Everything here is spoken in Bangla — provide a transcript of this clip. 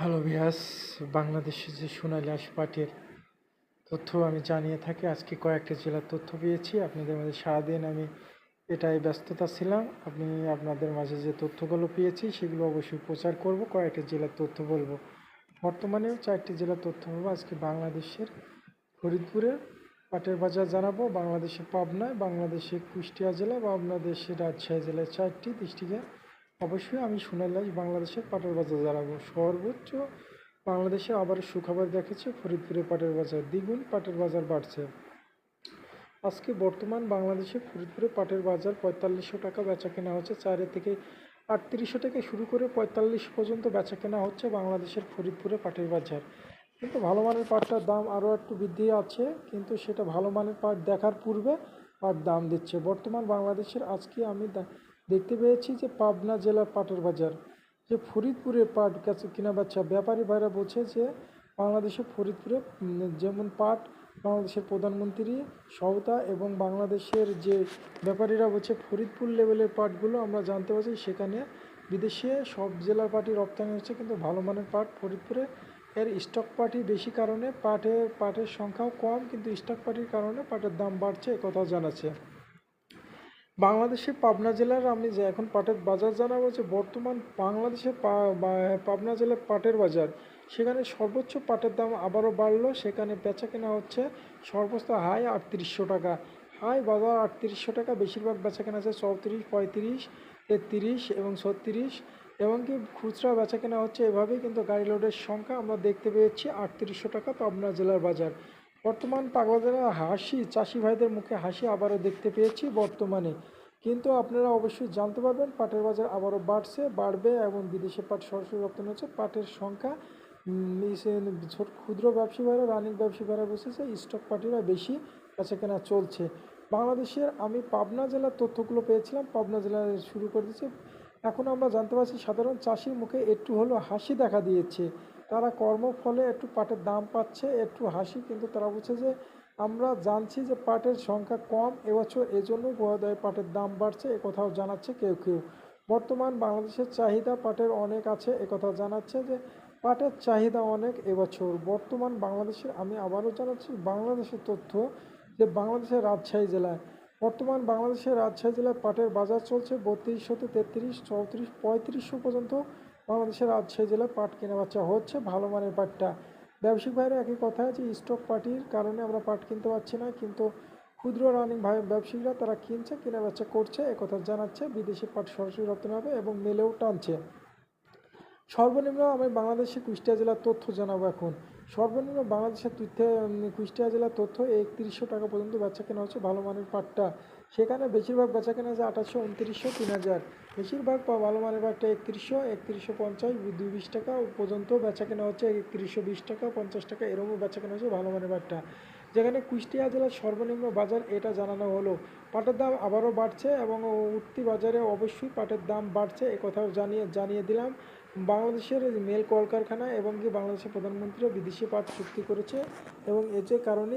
হ্যালো ভিয়াস, বাংলাদেশে যে সোনালী আঁশ পাটের তথ্য আমি জানিয়ে থাকি, আজকে কয়েকটা জেলার তথ্য পেয়েছি। আপনাদের মাঝে সারাদিন আমি এটাই ব্যস্ততা ছিলাম। আপনি আপনাদের মাঝে যে তথ্যগুলো পেয়েছি, সেগুলো অবশ্যই প্রচার করব। কয়েকটা জেলার তথ্য বলব। বর্তমানেও চারটি জেলার তথ্য বলব। আজকে বাংলাদেশের ফরিদপুরে পাটের বাজার জানাব। বাংলাদেশের পাবনায়, বাংলাদেশের কুষ্টিয়া জেলা বাংলাদেশের রাজশাহী জেলায় চারটি ডিস্ট্রিক্টে অবশ্যই আমি শুনালাম বাংলাদেশের পাটের বাজার জানাব। সর্বোচ্চ বাংলাদেশে আবার সুখবর দেখেছে ফরিদপুরে পাটের বাজার। দ্বিগুণ পাটের বাজার বাড়ছে। আজকে বর্তমান বাংলাদেশে ফরিদপুরে পাটের বাজার পঁয়তাল্লিশশো টাকা বেচা কেনা হচ্ছে। চারে থেকে আটত্রিশশো থেকে শুরু করে পঁয়তাল্লিশ পর্যন্ত বেচা কেনা হচ্ছে বাংলাদেশের ফরিদপুরে পাটের বাজার। কিন্তু ভালো মানের পাটটার দাম আরও একটু বৃদ্ধি আছে, কিন্তু সেটা ভালো মানের পাট দেখার পূর্বে পাট দাম দিচ্ছে। বর্তমান বাংলাদেশের আজকে আমি দেখতে পেয়েছি যে পাবনা জেলার পাটের বাজার, যে ফরিদপুরে পাট কাছে কিনা বাচ্চা ব্যাপারী ভাইরা বলছে যে বাংলাদেশে ফরিদপুরে যেমন পাট বাংলাদেশের প্রধানমন্ত্রী সহতা এবং বাংলাদেশের যে ব্যাপারীরা বলছে ফরিদপুর লেভেলের পাটগুলো আমরা জানতে পারছি, সেখানে বিদেশে সব জেলার পাটি রপ্তানি হচ্ছে, কিন্তু ভালো মানের পাট ফরিদপুরে এর স্টক পার্টি বেশি কারণে পাটের পাটের সংখ্যাও কম, কিন্তু স্টক পার্টির কারণে পাটের দাম বাড়ছে একথাও জানাচ্ছে। বাংলাদেশের পাবনা জেলার আমি যে এখন পাটের বাজার জানাব যে বর্তমান বাংলাদেশের পাবনা জেলার পাটের বাজার, সেখানে সর্বোচ্চ পাটের দাম আবারও বাড়লো, সেখানে বেচা কেনা হচ্ছে সর্বোচ্চ হাই আটত্রিশশো টাকা। হাই বাজার আটত্রিশশো টাকা, বেশিরভাগ বেচা কেনা আছে চৌত্রিশ, পঁয়ত্রিশ, তেত্রিশ এবং ছত্রিশ এবং কি খুচরা বেচা কেনা হচ্ছে এভাবেই, কিন্তু গাড়ি লোডের সংখ্যা আমরা দেখতে পেয়েছি আটত্রিশশো টাকা পাবনা জেলার বাজার। বর্তমান পাগলা হাসি, চাষি ভাইদের মুখে হাসি আবারও দেখতে পেয়েছি বর্তমানে। কিন্তু আপনারা অবশ্যই জানতে পারবেন, পাটের বাজার আবারও বাড়ছে, বাড়বে এবং বিদেশে পাট সরাসরি রপ্তানি হচ্ছে। পাটের সংখ্যা ছোট ক্ষুদ্র ব্যবসায়ী ভাইরা রানিং ব্যবসায়ী ভাইরা বসেছে, স্টক পার্টিরা বেশি বেচা কেনা চলছে। বাংলাদেশের আমি পাবনা জেলার তথ্যগুলো পেয়েছিলাম, পাবনা জেলায় শুরু করে দিয়েছে। এখন আমরা জানতে পারছি সাধারণ চাষির মুখে একটু হলেও হাসি দেখা দিয়েছে। তারা কর্মফলে একটু পাটের দাম পাচ্ছে, একটু হাসি, কিন্তু তারা বলছে যে, আমরা জানছি যে পাটের সংখ্যা কম, এবছর এজন্য বোধহয় পাটের দাম বাড়ছে, এ কথাও জানাচ্ছে কেউ কেউ। বর্তমান বাংলাদেশের চাহিদা পাটের অনেক আছে একথা জানাচ্ছে যে, পাটের চাহিদা অনেক এবছর। বর্তমান বাংলাদেশের, আমি আবারও জানাচ্ছি, বাংলাদেশের তথ্য যে বাংলাদেশের রাজশাহী জেলায়, বর্তমান বাংলাদেশের রাজশাহী জেলায় পাটের বাজার চলছে বত্রিশশো থেকে তেত্রিশ, চৌত্রিশ, পঁয়ত্রিশশো পর্যন্ত বাংলাদেশের রাজশাহী জেলায় পাট কেনা বাচ্চা হচ্ছে, ভালো মানের পাটটা। ব্যবসায়িক ভাইরা একই কথা আছে স্টক পার্টির কারণে আমরা পাট কিনতে পারছি না, কিন্তু ক্ষুদ্র রানিং ভাই ব্যবসায়ীরা তারা কিনছে কেনা বেচা করছে, একথা জানাচ্ছে, বিদেশি পাট সরাসরি রপ্তানি হবে এবং মেলেও টানছে। সর্বনিম্ন আমি বাংলাদেশের কুষ্টিয়া জেলার তথ্য জানাব এখন। সর্বনিম্ন বাংলাদেশের কুষ্টিয়া জেলার তথ্য একত্রিশশো টাকা পর্যন্ত বেচা কেনা হচ্ছে ভালো মানের পাটটা। সেখানে বেশিরভাগ বেচা কেনা আছে আঠাশশো উনত্রিশশো তিন হাজার। বেশিরভাগ ভালো মানের পাটটা একত্রিশশো একত্রিশশো পঞ্চাশ দুই বিশ টাকা পর্যন্ত বেচা কেনা হচ্ছে, একত্রিশশো বিশ টাকা, পঞ্চাশ টাকা এরকমও বেচা কেনা হচ্ছে ভালো মানের পাটটা। যেখানে কুষ্টিয়া জেলার সর্বনিম্ন বাজার এটা জানানো হলো। পাটের দাম আবারও বাড়ছে এবং উঠতি বাজারে অবশ্যই পাটের দাম বাড়ছে, এ কথাও জানিয়ে জানিয়ে দিলাম। বাংলাদেশের মেল কলকারখানা এবং কি বাংলাদেশের প্রধানমন্ত্রীও বিদেশি পাট চুক্তি করেছে এবং এ যে কারণে